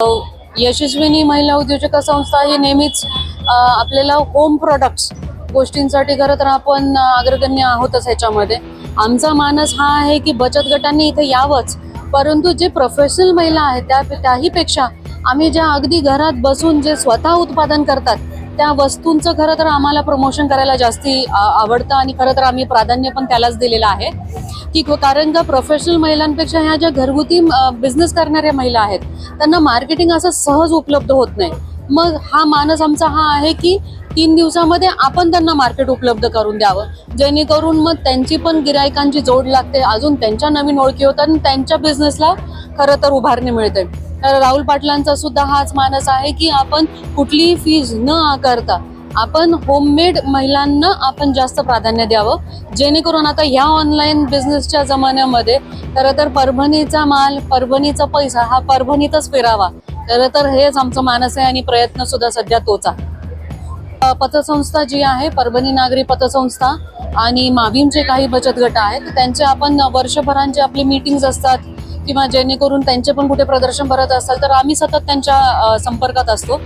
यशस्विनी महिला उद्योजक संस्था ही नेहमीच आपल्याला होम प्रोडक्ट्स गोष्टींसाठी खरं तर आपण अग्रगण्य आहोतच ह्याच्यामध्ये. आमचा मानस हा आहे की बचत गटांनी इथे यावंच. परंतु जे प्रोफेशनल महिला आहेत त्या त्याहीपेक्षा आम्ही ज्या अगदी घरात बसून जे स्वतः उत्पादन करतात त्या वस्तूंचं खरं तर आम्हाला प्रमोशन करायला जास्ती आवडतं आणि खरं तर आम्ही प्राधान्य पण त्यालाच दिलेलं आहे. की कारण का प्रोफेशनल महिलांपेक्षा ह्या ज्या घरगुती बिझनेस करणाऱ्या महिला आहेत त्यांना मार्केटिंग असं सहज उपलब्ध होत नाही. मग हा मानस आमचा हा आहे की तीन दिवसामध्ये आपण त्यांना मार्केट उपलब्ध करून द्यावं. जेणेकरून मग त्यांची पण गिरायकांची जोड लागते अजून त्यांच्या नवीन ओळखी होतात आणि त्यांच्या बिझनेसला खरं तर उभारणी मिळते. तर राहुल पाटलांचा सुद्धा हाच मानस आहे की आपण कुठलीही फीज न आकारता आपण होममेड महिलांना आपण जास्त प्राधान्य द्यावं. जेणेकरून आता ह्या ऑनलाईन बिझनेसच्या जमान्यामध्ये खरं तर परभणीचा माल परभणीचा पैसा हा परभणीतच फिरावा. खरं तर हेच आमचं मानस आहे आणि प्रयत्न सुद्धा सध्या तोच आहे. पतसंस्था जी आहे परभणी नागरी पतसंस्था आणि मावीमचे काही बचत गट आहेत त्यांचे आपण वर्षभरांचे आपले मीटिंग्स असतात. किंवा जेणेकरून त्यांचे पण कुठे प्रदर्शन भरत असाल तर आम्ही सतत त्यांच्या संपर्कात असतो.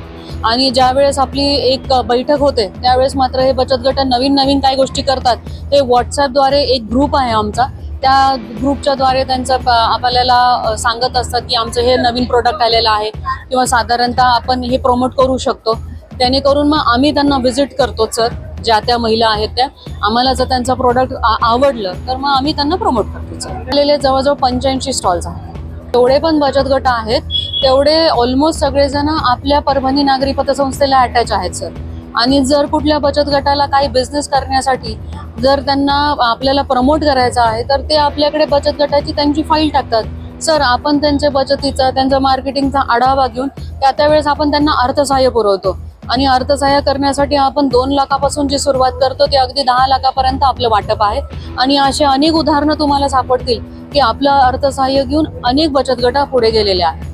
आणि ज्या वेळेस आपली एक बैठक होते त्यावेळेस मात्र हे बचत गट नवीन नवीन काय गोष्टी करतात ते व्हॉट्सॲपद्वारे एक ग्रुप आहे आमचा. त्या ग्रुपच्या द्वारे त्यांचं आपल्याला सांगत असतात की आमचं हे नवीन प्रोडक्ट आलेलं आहे. किंवा साधारणतः आपण हे प्रमोट करू शकतो. जेणेकरून मग आम्ही त्यांना व्हिजिट करतो सर ज्या त्या महिला आहेत त्या आम्हाला जर त्यांचं प्रोडक्ट आवडलं तर मग आम्ही त्यांना प्रमोट करतो. आलेले जवळजवळ पंच्याऐंशी स्टॉल्स आहेत. तेवढे पण बचत गट आहेत तेवढे ऑलमोस्ट सगळेजण आपल्या परभणी नागरी पतसंस्थेला अटॅच आहेत सर. आणि जर कुठल्या बचत गटाला काही बिझनेस करण्यासाठी जर त्यांना आपल्याला प्रमोट करायचं आहे तर ते आपल्याकडे बचत गटाची त्यांची फाईल टाकतात. सर आपण त्यांच्या बचतीचा त्यांचा मार्केटिंगचा आढावा घेऊन त्या त्यावेळेस आपण त्यांना अर्थसहाय्य पुरवतो. आणि अर्थसहाय्य करण्यासाठी आपण दोन लाखापासून जी सुरुवात करतो ते अगदी दहा लाखापर्यंत आपलं वाटप आहे. आणि असे अनेक उदाहरणं तुम्हाला सापडतील की आपलं अर्थसहाय्य घेऊन अनेक बचत गटा पुढे गेलेल्या आहेत.